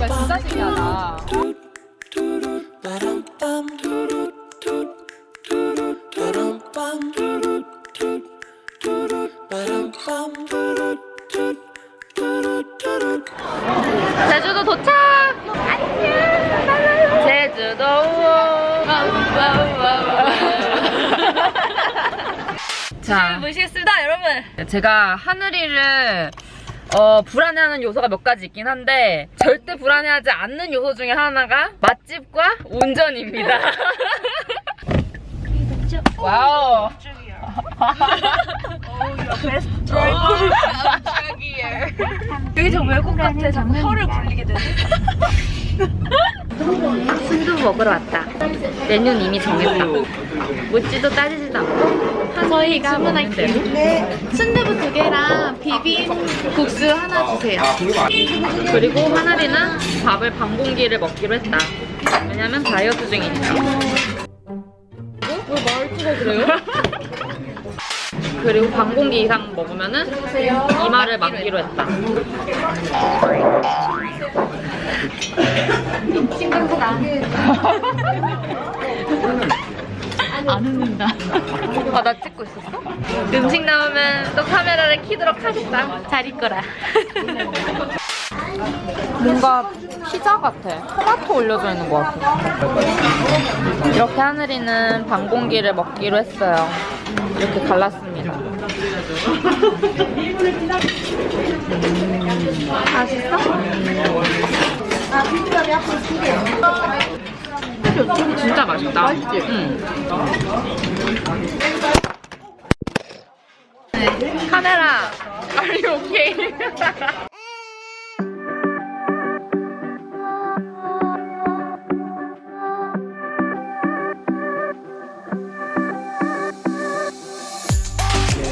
야 진짜 신기하다. 제주도 도착! 안녕! 제주도! 자, 모시겠습니다, 여러분. 제가 하늘이를 어, 불안해하는 요소가 몇 가지 있긴 한데 절대 불안해하지 않는 요소 중에 하나가 맛집과 운전입니다. 와우. 여기 저 외국 같아. 자꾸 혀를 굴리게 되네. 순두 먹으러 왔다. 메뉴는 이미 정했다. 묻지도 따지지도 않고 저희가 주문할게요. 순두부 두 개랑 비빔 국수 하나 주세요. 그리고 하나리는 밥을 반 공기를 먹기로 했다. 왜냐면 다이어트 중이니까. 왜 말투가 그래요? 그리고 반 공기 이상 먹으면은 이마를 막기로 했다. 안 웃는다. 아, 나 찍고 있었어? 음식 나오면 또 카메라를 켜도록 하겠다. 잘 있거라. 뭔가 피자 같아. 토마토 올려져 있는 것 같아. 이렇게 하늘이는 반 공기를 먹기로 했어요. 이렇게 갈랐습니다. 맛있어? 진짜 맛있다. 맛있지? 응. 카메라, are you okay?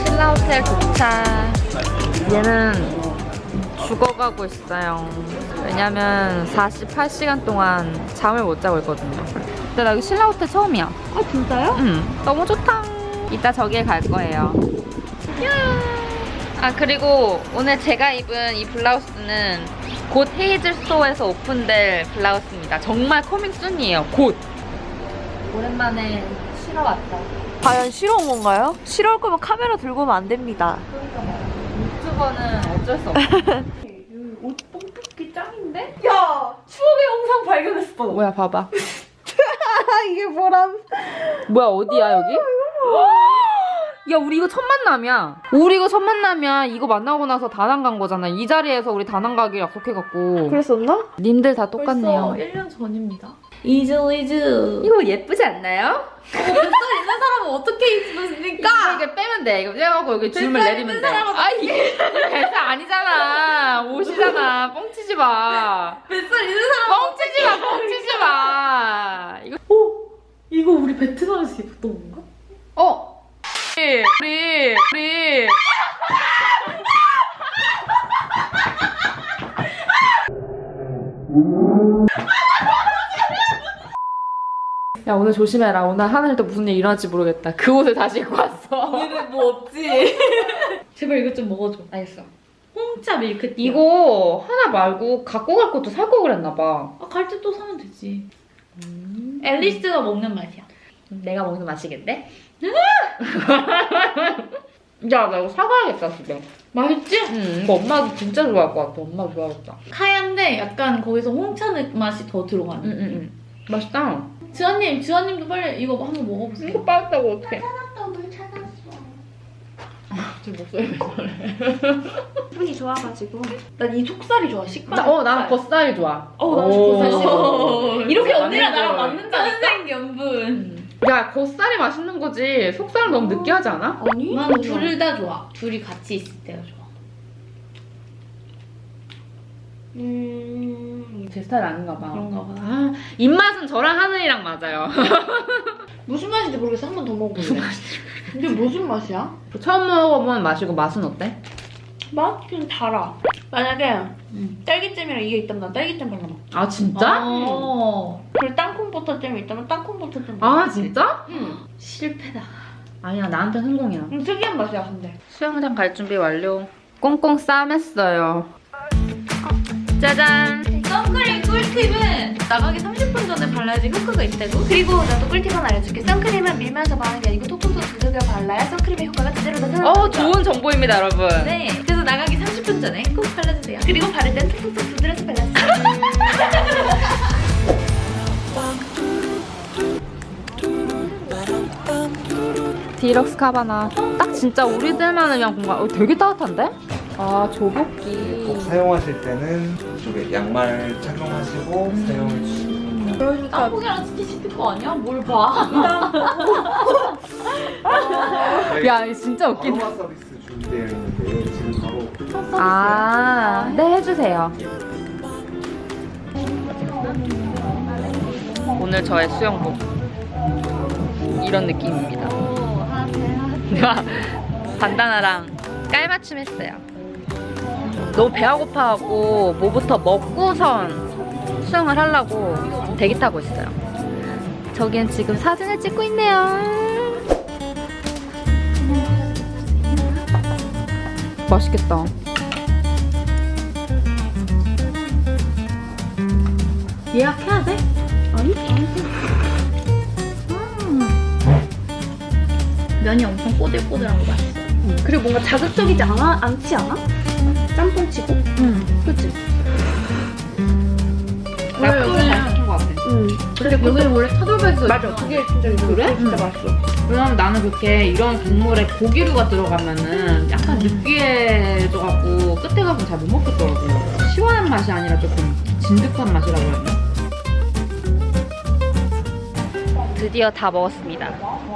신라 호텔 도착. 얘는 죽어가고 있어요. 왜냐면 48시간 동안 잠을 못 자고 있거든요. 근데 나 여기 신라 호텔 처음이야. 아, 진짜요? 응, 너무 좋다. 이따 저기에 갈 거예요. 아 그리고 오늘 제가 입은 이 블라우스는 곧 헤이즐 스토어에서 오픈될 블라우스입니다. 정말 커밍 순이에요. 곧. 오랜만에 쉬러 왔다. 과연 싫어 온 건가요? 싫어 올 거면 카메라 들고 오면 안 됩니다. 유튜 버는 어쩔 수 없어. 옷 뽕뽑기 짱인데? 야! 추억의 영상 발견했어. 뭐야 봐봐. 아, 이게 뭐람. 뭐야 어디야 여기? 야 우리 이거 첫 만남이야. 우리 이거 첫 만남이야. 이거 만나고 나서 다낭 간 거잖아. 이 자리에서 우리 다낭 가기로 약속해갖고. 그랬었나? 님들 다 똑같네요. 1년 전입니다. 이즈 이즈. 이거 예쁘지 않나요? 뱃살 있는 사람은 어떻게 입습니까? 이거 이게 빼면 돼. 이거 빼갖고 여기 줄을 뱃살 내리면 있는 돼. 사람은 아 이게 뱃살 아니잖아. 옷이잖아. 뻥치지 마. 뱃살 있는 사람. 뻥치지 마. 뻥치지 마. 이거 오! 이거 우리 베트남에서 입었던 건가? 어. 우리 우리 우리. 야 오늘 조심해라. 오늘 하늘도 무슨 일 일어날지 모르겠다. 그 옷을 다시 입고 왔어. 오늘은 뭐 없지. 제발 이거 좀 먹어줘. 알겠어. 홍차 밀크티. 이거 하나 말고 갖고 갈 것도 살 거 그랬나 봐. 아, 갈때 또 사면 되지. 앨리스가 먹는 맛이야. 내가 먹는 맛이겠네? 야, 나 이거 사가야겠다, 집에. 맛있지? 응, 이거 엄마도 진짜 좋아할 것 같아. 엄마 좋아하겠다. 카얀데 약간 거기서 홍차 느- 맛이 더 들어가는. 응, 응, 응. 맛있다. 지아님, 지아님도 빨리 이거 한번 먹어보세요. 이거 빠졌다고 어떡해. 물 찾았어. 지금 목소리 기분이 좋아가지고. 난 이 속살이 좋아, 식감. 나, 어, 나는 겉살이 좋아. 어, 나도 오. 겉살 씹어. 이렇게 언니랑 나랑 걸. 맞는다니까? 선생 연분. 음. 야, 겉살이 맛있는 거지. 속살은 너무 느끼하지 않아? 아니? 나는 둘다 좋아. 둘이 같이 있을 때가 좋아. 음. 제 스타일 아닌가 봐. 그런가 봐. 아, 입맛은 저랑 하늘이랑 맞아요. 무슨 맛인지 모르겠어. 한 번 더 먹어볼래. 이게 무슨 맛이야? 처음 먹어본 맛이고 맛은 어때? 맛? 좀 달아. 만약에 음. 딸기잼이랑 이게 있다면 난 딸기잼 발라 먹어. 아, 진짜? 어. 그리고 땅콩버터잼이 있다면 땅콩버터잼 아, 진짜? 응. 실패다. 아니야, 나한테 성공이야. 음, 특이한 맛이야, 근데. 수영장 갈 준비 완료. 꽁꽁 싸맸어요. 짜잔! 선크림 꿀팁은 나가기 30분 전에 발라야지 효과가 있다고. 그리고 나도 꿀팁 하나 알려줄게. 선크림은 밀면서 바르는 게 아니고 톡톡톡 두들겨 발라야 선크림의 효과가 제대로 나타나는 어. 좋은 정보입니다, 여러분. 네. 그래서 나가기 30분 전에 꼭 발라주세요. 그리고 바를 땐 톡톡톡 두드려서 발라주세요. 디럭스 카바나. 딱 진짜 우리들만을 위한 공간. 어, 되게 따뜻한데? 아, 조복기. 꼭 사용하실 때는 이쪽에 양말 착용하시고 사용해 주시면 됩니다. 그러니까 땅콩이랑 스티치피커 아니야? 뭘 봐? 야, 이거 진짜 웃긴다. 아로마 서비스 준비되어 있는데 지금 바로 아, 네, 해주세요. 오늘 저의 수영복. 이런 느낌입니다. 반다나랑 깔맞춤 했어요. 너무 배가 고파하고 뭐부터 먹고선 수영을 하려고 대기 타고 있어요. 저기는 지금 사진을 찍고 있네요. 맛있겠다. 예약해야 돼? 아니? 면이 엄청 꼬들꼬들한 거 맛있어. 그리고 뭔가 자극적이지 않아, 않지 않아? 짬뽕 치고? 음. 그치? 나쁘지 않은 것 같아. 응. 근데 여기는 원래 차돌백수 맞아. 그게 진짜 그래? 진짜 응. 맛있어. 왜냐면 나는 그렇게 이런 국물에 고기류가 들어가면은 약간 느끼해져갖고 끝에 가서 잘 못 먹겠더라고요. 시원한 맛이 아니라 조금 진득한 맛이라고 해야 되나? 드디어 다 먹었습니다.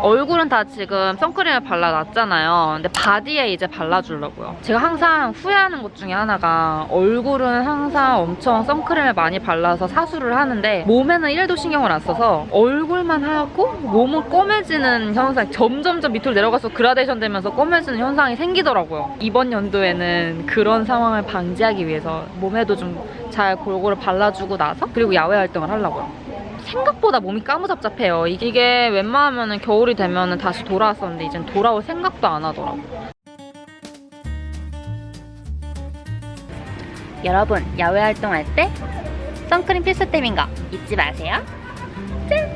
얼굴은 다 지금 선크림을 발라놨잖아요. 근데 바디에 이제 발라주려고요. 제가 항상 후회하는 것 중에 하나가 얼굴은 항상 엄청 선크림을 많이 발라서 사수를 하는데 몸에는 1도 신경을 안 써서 얼굴만 하얗고 몸은 검해지는 현상, 점점점 밑으로 내려가서 그라데이션 되면서 검해지는 현상이 생기더라고요. 이번 연도에는 그런 상황을 방지하기 위해서 몸에도 좀 잘 골고루 발라주고 나서 그리고 야외 활동을 하려고요. 생각보다 몸이 까무잡잡해요. 이게 웬만하면 겨울이 되면 다시 돌아왔었는데 이젠 돌아올 생각도 안 하더라고. 여러분 야외 활동할 때 선크림 필수템인 거 잊지 마세요. 짠!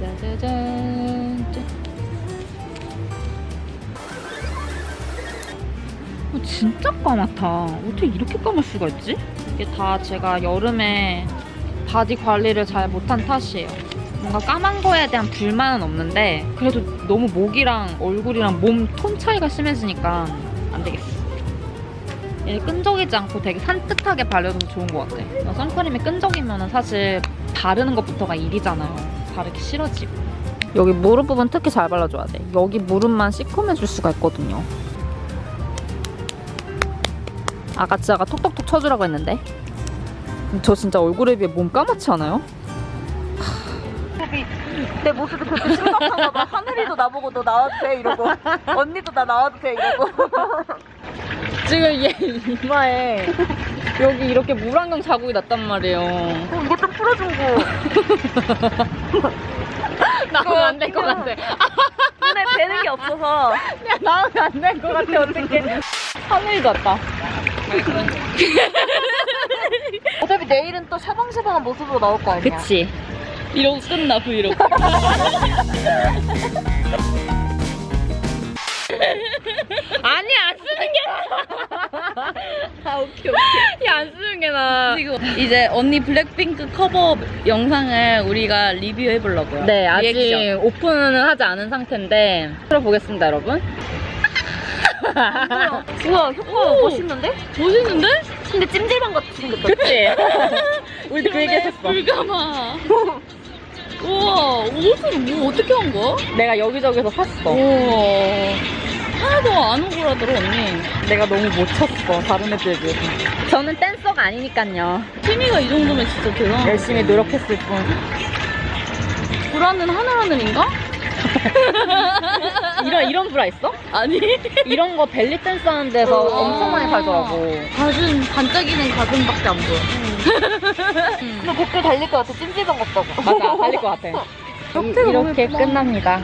짜자잔. 짠. 어, 진짜 까맣다. 어떻게 이렇게 까말 수가 있지? 이게 다 제가 여름에 바디 관리를 잘 못한 탓이에요. 뭔가 까만 거에 대한 불만은 없는데 그래도 너무 목이랑 얼굴이랑 몸 톤 차이가 심해지니까 안 되겠어. 얘 끈적이지 않고 되게 산뜻하게 발려도 좋은 것 같아. 나 선크림이 끈적이면 사실 바르는 것부터가 일이잖아요. 바르기 싫어지고. 여기 무릎 부분 특히 잘 발라줘야 돼. 여기 무릎만 시커매질 수가 있거든요. 아까 진짜가 톡톡톡 쳐주라고 했는데 저 진짜 얼굴에 비해 몸 까맣지 않아요? 내 모습이 그렇게 심각한가 봐. 하늘이도 나보고 너 나와도 돼? 이러고. 언니도 나 나와도 돼? 이러고. 지금 얘 이마에 여기 이렇게 물안경 자국이 났단 말이에요. 어, 이것 좀 풀어주고 나오면 안 될 것 같아. 눈에 뵈는 게 없어서. 야 나오면 안 될 것 같아 어떡해. 하늘이도 왔다 어차피 내일은 또 샤방샤방한 모습으로 나올 거 아니야. 그치. 이러고 끝나 브이로그. 아니 안 쓰는 게 나아. 아 오케이 오케이. 야, 안 쓰는 게 나아. 지금. 이제 언니 블랙핑크 커버 영상을 우리가 리뷰해 보려고요. 네, 아직 리액션. 오픈은 하지 않은 상태인데 들어보겠습니다, 여러분. 우와 효과 멋있는데? 멋있는데? 근데 찜질방 같이 생겼다 그치? 우리 그 얘기 했었어. 불가마 우와 옷은 뭐 어떻게 한 거야? 내가 여기저기서 샀어. 우와 하나도 안 억울하더라 언니 내가 너무 못 쳤어, 다른 애들에 비해서. 저는 댄서가 아니니까요. 취미가 이 정도면 진짜 대단하다 열심히 노력했을 뿐. 불안은 하늘하늘인가? 이런, 이런 브라 있어? 아니 이런 거 벨리 댄스 하는 데서 어. 엄청 많이 팔더라고. 가슴 반짝이는 가슴밖에 안 보여 근데 댓글 달릴 것 같아 찜질방 같다고 맞아, 달릴 것 같아. 옆태가 너무 이렇게 예쁘다. 끝납니다.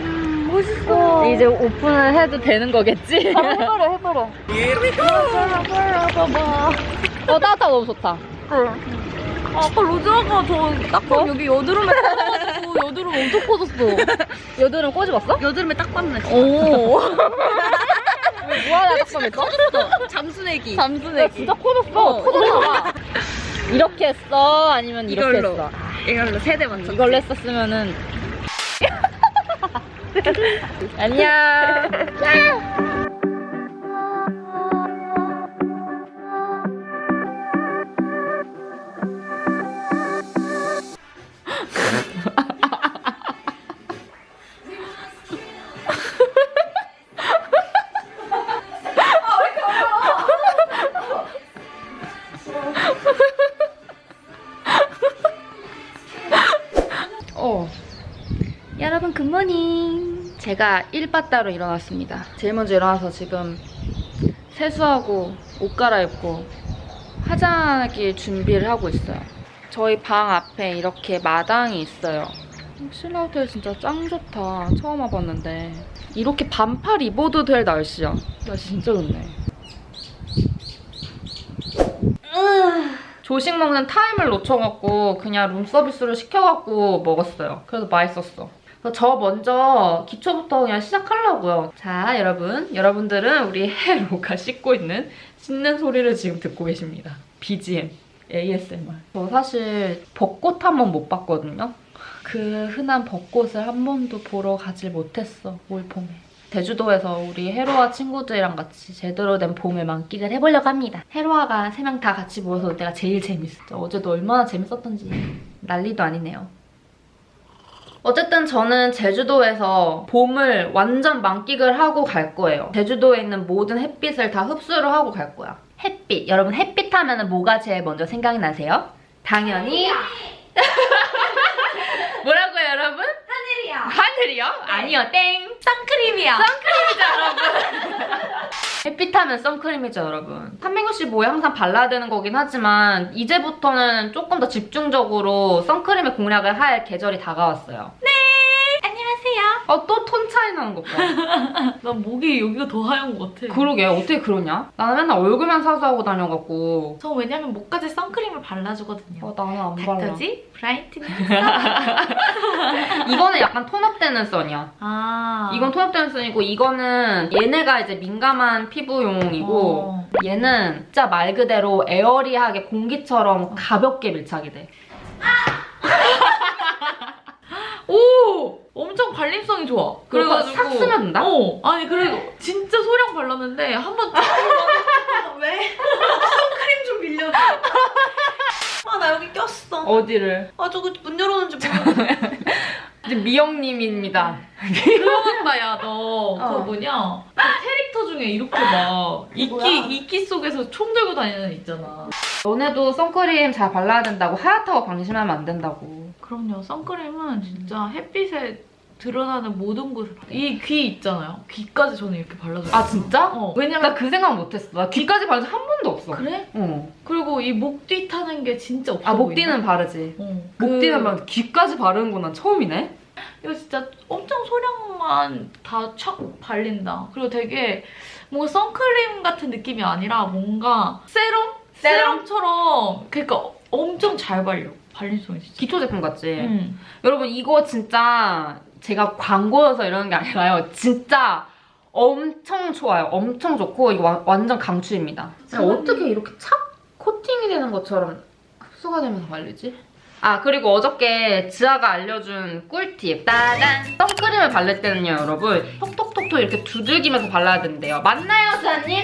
멋있어 이제 오픈을 해도 되는 거겠지? 바로 해버려 해버려 어, 따뜻하고 너무 좋다. 아까 로즈아가 더딱 봐. 여기 여드름에 커가지고 여드름 엄청 커졌어. 여드름 꼬집었어? 여드름에 딱 봤네. 오. 뭐하나 잠깐만 커졌어. 잠수내기. 잠수네 진짜 커졌어. 커졌나 봐. 이렇게 했어? 아니면 이렇게 이걸로. 했어? 이걸로 세대 맞췄지. 이걸로 했었으면은 안녕. 제가 일바따로 일어났습니다. 제일 먼저 일어나서 지금 세수하고 옷 갈아입고 화장하기 준비를 하고 있어요. 저희 방 앞에 이렇게 마당이 있어요. 신라 호텔 진짜 짱 좋다. 처음 와봤는데 이렇게 반팔 입어도 될 날씨야. 날씨 진짜 좋네. 조식 먹는 타임을 놓쳐갖고 그냥 룸서비스를 시켜갖고 먹었어요. 그래서 맛있었어. 저 먼저 기초부터 그냥 시작하려고요. 자, 여러분. 여러분들은 우리 해로가 씻고 있는 씻는 소리를 지금 듣고 계십니다. BGM, ASMR. 저 사실 벚꽃 한 번 못 봤거든요. 그 흔한 벚꽃을 한 번도 보러 가질 못했어, 올 봄에. 제주도에서 우리 헤로아 친구들이랑 같이 제대로 된 봄을 만끽을 해보려고 합니다. 헤로아가 세 명 다 같이 모여서 올 때가 제일 재밌었죠. 어제도 얼마나 재밌었던지 난리도 아니네요. 어쨌든 저는 제주도에서 봄을 완전 만끽을 하고 갈 거예요. 제주도에 있는 모든 햇빛을 다 흡수를 하고 갈 거야. 햇빛. 여러분 햇빛 하면 뭐가 제일 먼저 생각이 나세요? 당연히 뭐라고요 여러분? 하늘이야. 하늘이요? 아니요 땡. 선크림이야. 햇빛 하면 선크림이죠, 여러분. 365에 항상 발라야 되는 거긴 하지만 이제부터는 조금 더 집중적으로 선크림의 공략을 할 계절이 다가왔어요. 안녕 하세요. 어, 또 톤 차이 나는 것 봐. 나 목이 여기가 더 하얀 것 같아. 그러게, 어떻게 그러냐? 나는 맨날 얼굴만 사수하고 다녀갖고. 저 왜냐면 목까지 선크림을 발라주거든요. 어, 나는 안 발라. 닥터지 브라이트닝. 이거는 약간 톤업되는 선이야. 아. 이건 톤업되는 선이고, 이거는 얘네가 이제 민감한 피부용이고, 어. 얘는 진짜 말 그대로 에어리하게 공기처럼 가볍게 밀착이 돼. 오! 엄청 발림성이 좋아. 그래가지고 싹 스며든다? 어. 아니 그래도 진짜 소량 발랐는데 한번 왜? 선크림 좀 빌려줘. 아, 나 여기 꼈어. 어디를? 아, 저거 문 열었는지 모르겠어. 이제 미영님입니다. 그러겠다 야 너. 그거 어. 뭐냐? 그 캐릭터 중에 이렇게 막 이끼 이끼 속에서 총 들고 다니는 애 있잖아. 너네도 선크림 잘 발라야 된다고 하얗다고 방심하면 안 된다고. 그럼요. 선크림은 진짜 햇빛에 드러나는 모든 곳에 이귀 있잖아요. 귀까지 저는 이렇게 발라줘요. 아 진짜? 어. 왜냐면 나 그 생각 못했어. 나 귀까지 바른 적한 번도 없어. 그래? 어. 그리고 이 목뒤 타는 게 진짜 없어 아 보인다. 목뒤는 바르지. 어. 목뒤는 그- 바르 귀까지 바르는 건난 처음이네. 이거 진짜 엄청 소량만 다 착 발린다. 그리고 되게 뭔가 선크림 같은 느낌이 아니라 뭔가 세럼? 세럼? 세럼처럼 그러니까 엄청 잘 발려. 발림성이 진짜. 기초 제품 같지. 음. 여러분 이거 진짜 제가 광고여서 이러는 게 아니라요. 진짜 엄청 좋아요. 엄청 좋고 이거 와- 완전 강추입니다. 어떻게 이렇게 착 코팅이 되는 것처럼 흡수가 되면서 발리지? 아 그리고 어저께 지아가 알려준 꿀팁 따단 선크림을 바를 때는요 여러분 톡톡톡톡 이렇게 두들기면서 발라야 된대요 맞나요 수아님?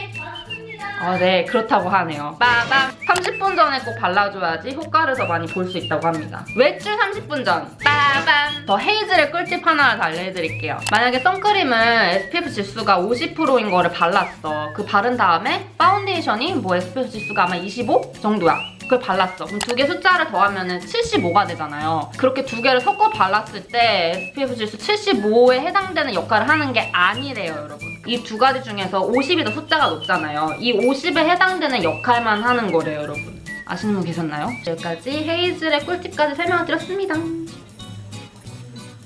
아, 네, 그렇다고 하네요. 빠밤. 30분 전에 꼭 발라줘야지 효과를 더 많이 볼 수 있다고 합니다. 외출 30분 전. 빠밤. 저 헤이즐의 꿀팁 하나를 더 알려드릴게요. 만약에 선크림을 SPF 지수가 50%인 거를 발랐어. 그 바른 다음에 파운데이션이 뭐 SPF 지수가 아마 25 정도야. 그걸 발랐어. 그럼 두 개 숫자를 더하면 75가 되잖아요. 그렇게 두 개를 섞어 발랐을 때 SPF 지수 75에 해당되는 역할을 하는 게 아니래요, 여러분. 이 두 가지 중에서 50이 더 숫자가 높잖아요. 이 50에 해당되는 역할만 하는 거래요, 여러분. 아시는 분 계셨나요? 여기까지 헤이즐의 꿀팁까지 설명을 드렸습니다.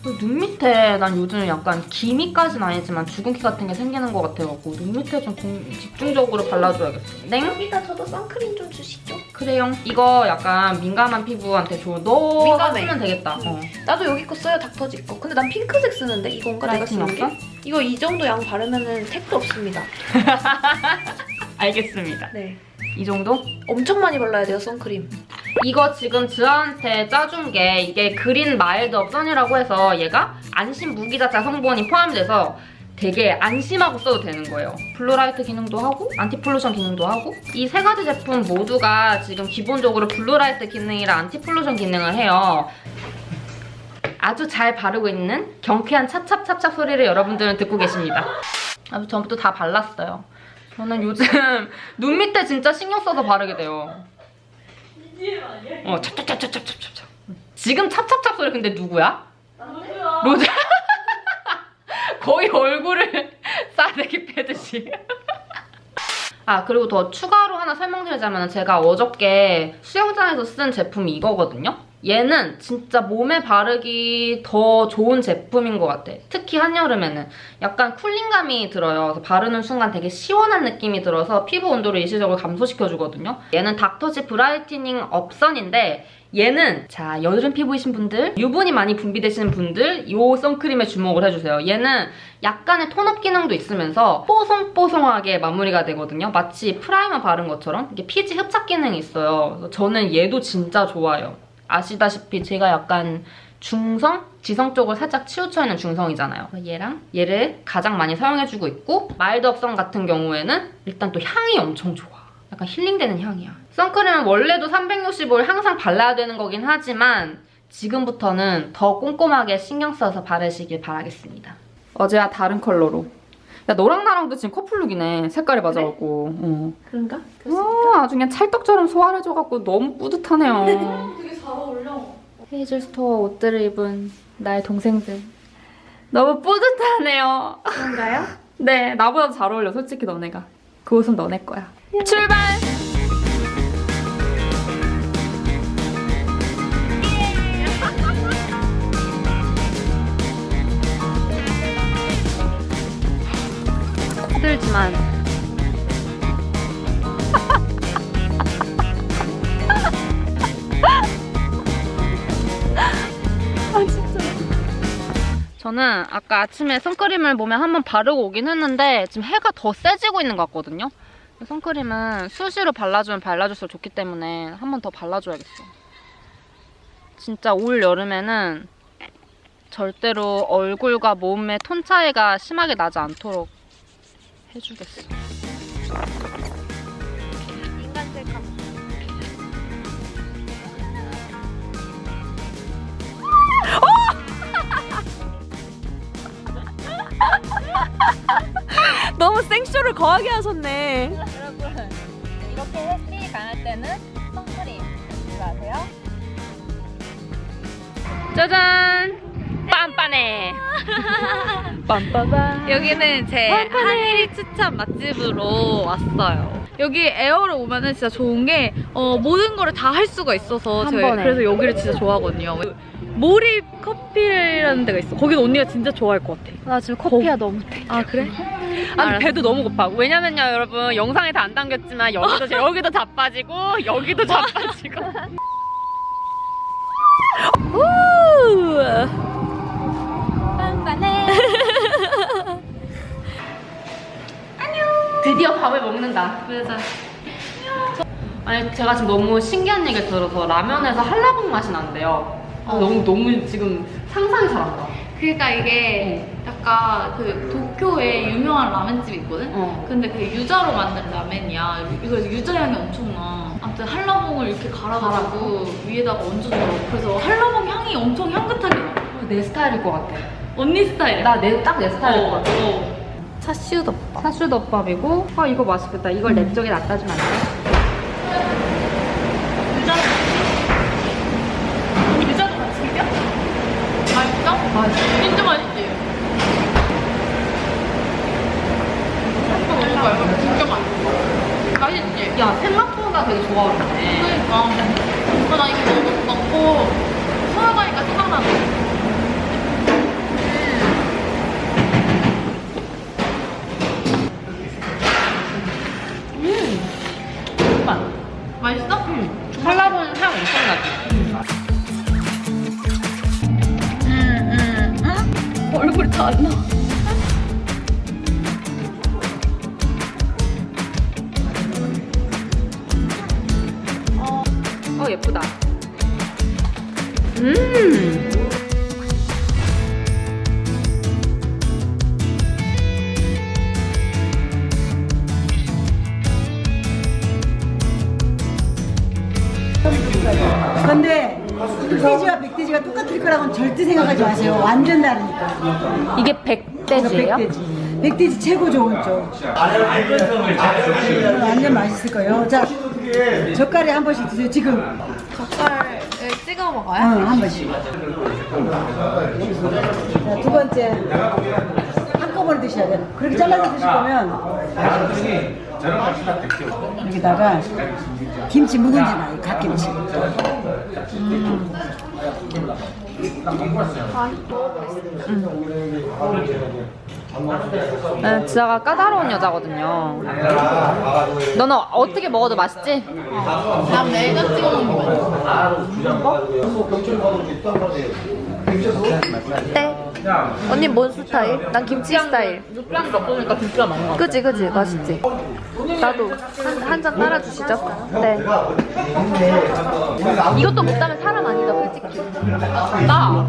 어, 눈 밑에 난 요즘 약간 기미까지는 아니지만 주근기 같은 게 생기는 것 같아가지고 눈 밑에 좀 공- 집중적으로 발라줘야겠어. 땡? 여기다 저도 선크림 좀 주시죠. 크레용. 이거 약간 민감한 피부한테 좋은. 너가 민감해. 쓰면 되겠다. 어. 나도 여기 거 써요 닥터지 거. 근데 난 핑크색 쓰는데 이건가 내가 라이팅 쓰는 게? 없어? 이거 이 정도 양 바르면은 택도 없습니다. 알겠습니다. 네. 이 정도? 엄청 많이 발라야 돼요 선크림. 이거 지금 저한테 짜준 게 이게 그린 마일드 업선이라고 해서 얘가 안심 무기자차 성분이 포함돼서 되게 안심하고 써도 되는 거예요. 블루라이트 기능도 하고 안티폴루션 기능도 하고 이 세 가지 제품 모두가 지금 기본적으로 블루라이트 기능이랑 안티폴루션 기능을 해요. 아주 잘 바르고 있는 경쾌한 찹찹찹찹 소리를 여러분들은 듣고 계십니다. 아주 전부터 다 발랐어요. 저는 요즘 눈 밑에 진짜 신경 써서 바르게 돼요. 어, 찹찹찹찹찹찹찹. 지금 찹찹찹 소리 근데 누구야? 로즈. 거의 얼굴을 싸대기 패듯이. 아 그리고 더 추가로 하나 설명드리자면 제가 어저께 수영장에서 쓴 제품이 이거거든요. 얘는 진짜 몸에 바르기 더 좋은 제품인 것 같아. 특히 한여름에는 약간 쿨링감이 들어요. 그래서 바르는 순간 되게 시원한 느낌이 들어서 피부 온도를 일시적으로 감소시켜주거든요. 얘는 닥터지 브라이트닝 업선인데 얘는 자 여드름 피부이신 분들, 유분이 많이 분비되시는 분들 이 선크림에 주목을 해주세요. 얘는 약간의 톤업 기능도 있으면서 뽀송뽀송하게 마무리가 되거든요. 마치 프라이머 바른 것처럼 이게 피지 흡착 기능이 있어요. 저는 얘도 진짜 좋아요. 아시다시피 제가 약간 중성? 지성 쪽을 살짝 치우쳐 있는 중성이잖아요. 얘랑 얘를 가장 많이 사용해주고 있고 마일드 업성 같은 경우에는 일단 또 향이 엄청 좋아. 약간 힐링되는 향이야. 선크림은 원래도 365일 항상 발라야 되는 거긴 하지만 지금부터는 더 꼼꼼하게 신경 써서 바르시길 바라겠습니다. 어제와 다른 컬러로. 야 너랑 나랑도 지금 커플룩이네. 색깔이 맞아갖고. 어. 그런가? 와 아주 그냥 찰떡처럼 소화해줘갖고 너무 뿌듯하네요. 헤이즐 스토어 옷들을 입은 나의 동생들. 너무 뿌듯하네요. 그런가요? 네, 나보다 잘 어울려, 솔직히 너네가. 그 옷은 너네 거야. 출발! 힘들지만 저는 아까 아침에 선크림을 몸에 한번 바르고 오긴 했는데 지금 해가 더 세지고 있는 것 같거든요. 선크림은 수시로 발라주면 발라줄수록 좋기 때문에 한 번 더 발라줘야겠어. 진짜 올 여름에는 절대로 얼굴과 몸의 톤 차이가 심하게 나지 않도록 해주겠어. 너무 생쇼를 거하게 하셨네. 여러분 이렇게 햇빛이 강할 때는 선크림 들어가세요. 짜잔! 빤빤해. 빤빠밤. 여기는 제 한일이 추천 맛집으로 왔어요. 여기 에어로 오면은 진짜 좋은 게 어, 모든 거를 다 할 수가 있어서 한 저희 번에. 그래서 여기를 진짜 좋아하거든요. 몰입 커피라는 데가 있어. 거기는 언니가 진짜 좋아할 것 같아. 나 지금 커피가 너무 돼. 아 그래? 아니. 배도 너무 고파. 왜냐면요 여러분 영상에 다 안 담겼지만 여기도 여기도 자빠지고 여기도 자빠지고. 드디어 밥을 먹는다. 맞아. 아니 제가 지금 너무 신기한 얘기를 들어서 라면에서 한라봉 맛이 난대요. 아, 너무 너무 지금 상상이 잘 안 가. 그러니까 이게 약간 그 도쿄에 유명한 라멘집 있거든? 어. 근데 그게 유자로 만든 라멘이야. 이거 유자 향이 엄청나. 아무튼 한라봉을 이렇게 갈아가지고 위에다가 얹어주더라고. 그래서 한라봉 향이 엄청 향긋하게 나. 내 스타일일 것 같아. 언니 스타일이야. 나내 딱 내 스타일일 것 같아. 어. 차슈덮밥. 차슈덮밥이고 아 이거 맛있겠다. 이걸 내 쪽에 놔다 주면 안 돼? 유자 유자도 같이 이겨? 맛있어? 맛있어. 진짜 맛있지? 한번 먹어봐. 이거 진짜 맛있어. 맛있지? 야 생각보다 되게 좋아하네. 그러니까. 아, 나 이거 먹고, 먹고 서울 가니까 생각나네. 이건 완전 맛있을 거예요. 자, 젓갈에 한 번씩 드세요. 지금. 젓갈을 찍어 응, 먹어요? 한 번씩. 자, 두 번째. 한꺼번에 드셔야 돼요. 그렇게 잘라서 드실 거면 여기다가 김치 묵은지 나요. 갓김치. 네, 지아가 까다로운 여자거든요. 너는 어떻게 먹어도 맛있지? 난 매니저 찍어 먹는 게 맛있어. 네. 언니 뭔 스타일? 난 김치 스타일. 육향이 없으니까 진짜 많은 것 그지 그지 맛있지. 나도 한한잔 따라 주시죠. 네. 이것도 못 따면 사람 아니다 솔직히. 나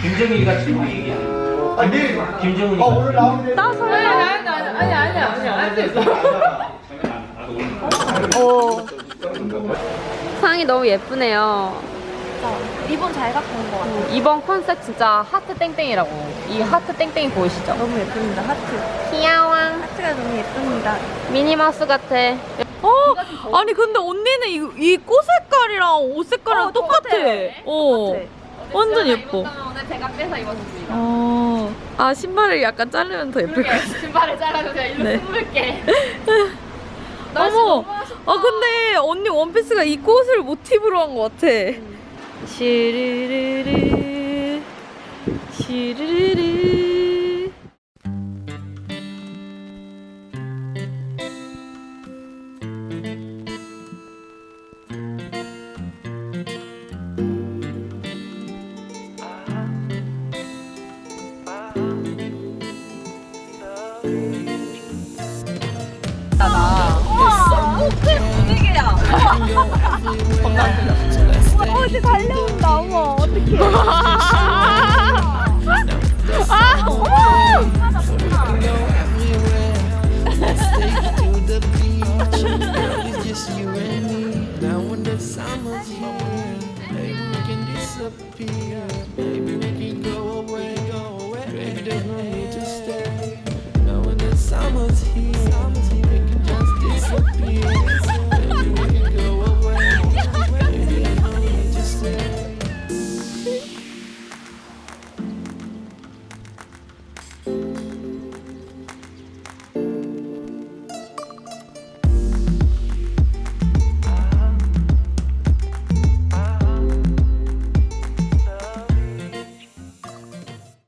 김정일이가 지금 얘기야. 김정일이. 따서 아니 아니 아니 아니 아니 할수 있어. 오. 상이 너무 예쁘네요. 리본 잘 갖고 온 것 같아요. 이번 컨셉 진짜 하트 땡땡이라고. 이 하트 땡땡이 보이시죠? 너무 예쁩니다 하트. 귀여워. 하트가 너무 예쁩니다. 미니마우스 같아. 어, 아니 근데 언니는 이꽃 색깔이랑 옷 색깔이랑 어, 똑같아. 똑같아. 어, 완전 예뻐. 오늘 제가 빼서 입었습니다. 어, 아 신발을 약간 자르면 더 예쁠 것 같아. 신발을 잘라서 그냥 일로 네. 숨을게. 어머, 아 근데 언니 원피스가 이 꽃을 모티브로 한 것 같아. 시르르르, 시르르르. It's